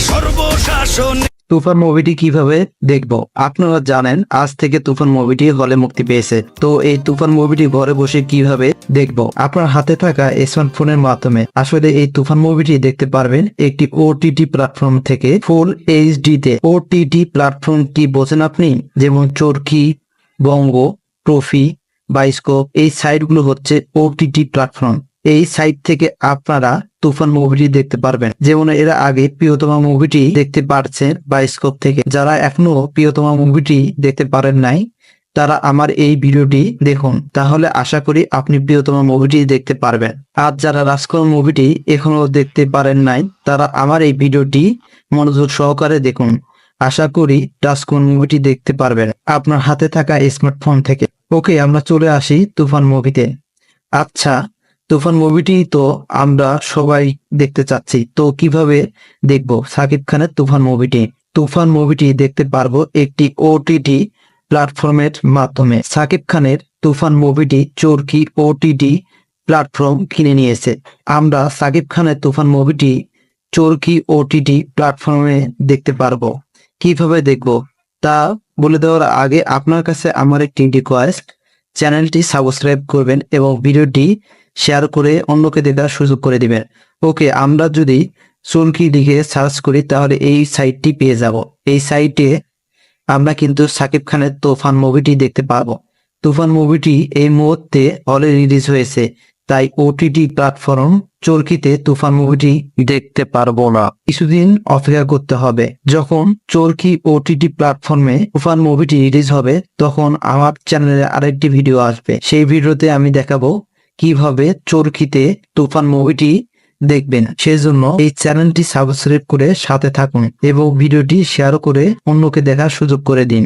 সর্বশাসন। তুফান মুভিটি কীভাবে দেখব? আপনারা জানেন, আজ থেকে তুফান মুভিটি হলে মুক্তি পেয়েছে। তো এই তুফান মুভিটি ঘরে বসে কীভাবে দেখব? আপনার হাতে থাকা স্মার্টফোনের মাধ্যমে। আসলে এই তুফান মুভিটি দেখতে পারবেন একটি ওটিটি প্ল্যাটফর্ম থেকে ফুল এইচডি তে। ওটিটি প্ল্যাটফর্ম কি বোঝেন আপনি? যেমন চরকি, বঙ্গ, ট্রফি, বাইস্কোপ, এই সাইটগুলো হচ্ছে ওটিটি প্ল্যাটফর্ম এই সাইট থেকে আপনারা তুফান মুভিটি দেখতে পারবেন। যেমন এরা আগে প্রিয়তমা মুভিটি দেখতে পারছেন বাইস্কোপ থেকে। যারা এখনও প্রিয়তমা মুভিটি দেখতে পারেন নাই, তারা আমার এই ভিডিওটি দেখুন। তাহলে আশা করি আপনি প্রিয়তমা মুভিটি দেখতে পারবেন। আর যারা রাজকুমার মুভিটি এখনও দেখতে পারেন নাই, তারা আমার এই ভিডিওটি মনোযোগ সহকারে দেখুন। আশা করি রাজকুমার মুভিটি দেখতে পারবেন আপনার হাতে থাকা স্মার্টফোন থেকে। ওকে, আমরা চলে আসি তুফান মুভিতে। আচ্ছা তুফান মুভিটি তো আমরা সবাই দেখতে চাচ্ছি। তো কীভাবে দেখব সাকিব খানের তুফান মুভিটি? তুফান মুভিটি দেখতে পারব একটি ওটিটি প্ল্যাটফর্মের মাধ্যমে। সাকিব খানের তুফান মুভিটি চরকি ওটিটি প্ল্যাটফর্ম কিনে নিয়েছে। আমরা সাকিব খানের তুফান মুভিটি চরকি ওটিটি প্ল্যাটফর্মে দেখতে পারব। কীভাবে দেখব? তা বলে দেওয়ার আগে আপনার কাছে আমার একটি রিকোয়েস্ট চ্যানেলটি সাবস্ক্রাইব করবেন এবং ভিডিওটি শেয়ার করে অন্যকে দেখার সুযোগ করে দিবেন ওকে, আমরা যদি চুলকি লিখে সার্চ করি, তাহলে এই সাইটটি পেয়ে যাব। এই সাইটে আমরা কিন্তু সাকিব খানের তুফান মুভিটি দেখতে পাবো। তুফান মুভিটি এই মুহূর্তে হলে রিলিজ হয়েছে। তাই ওটিটি প্ল্যাটফর্ম চরকিতে তুফান মুভিটি দেখতে পারব না। কিছুদিন অপেক্ষা করতে হবে। যখন চরকি ওটিটি প্ল্যাটফর্মে তুফান মুভিটি রিলিজ হবে, তখন আমার চ্যানেলে আরেকটি ভিডিও আসবে। সেই ভিডিওতে আমি দেখাবো কীভাবে চরকিতে তুফান মুভিটি দেখবেন? সেজন্য এই চ্যানেলটি সাবস্ক্রাইব করে সাথে থাকুন এবং ভিডিওটি শেয়ার করে অন্যকে দেখার সুযোগ করে দিন।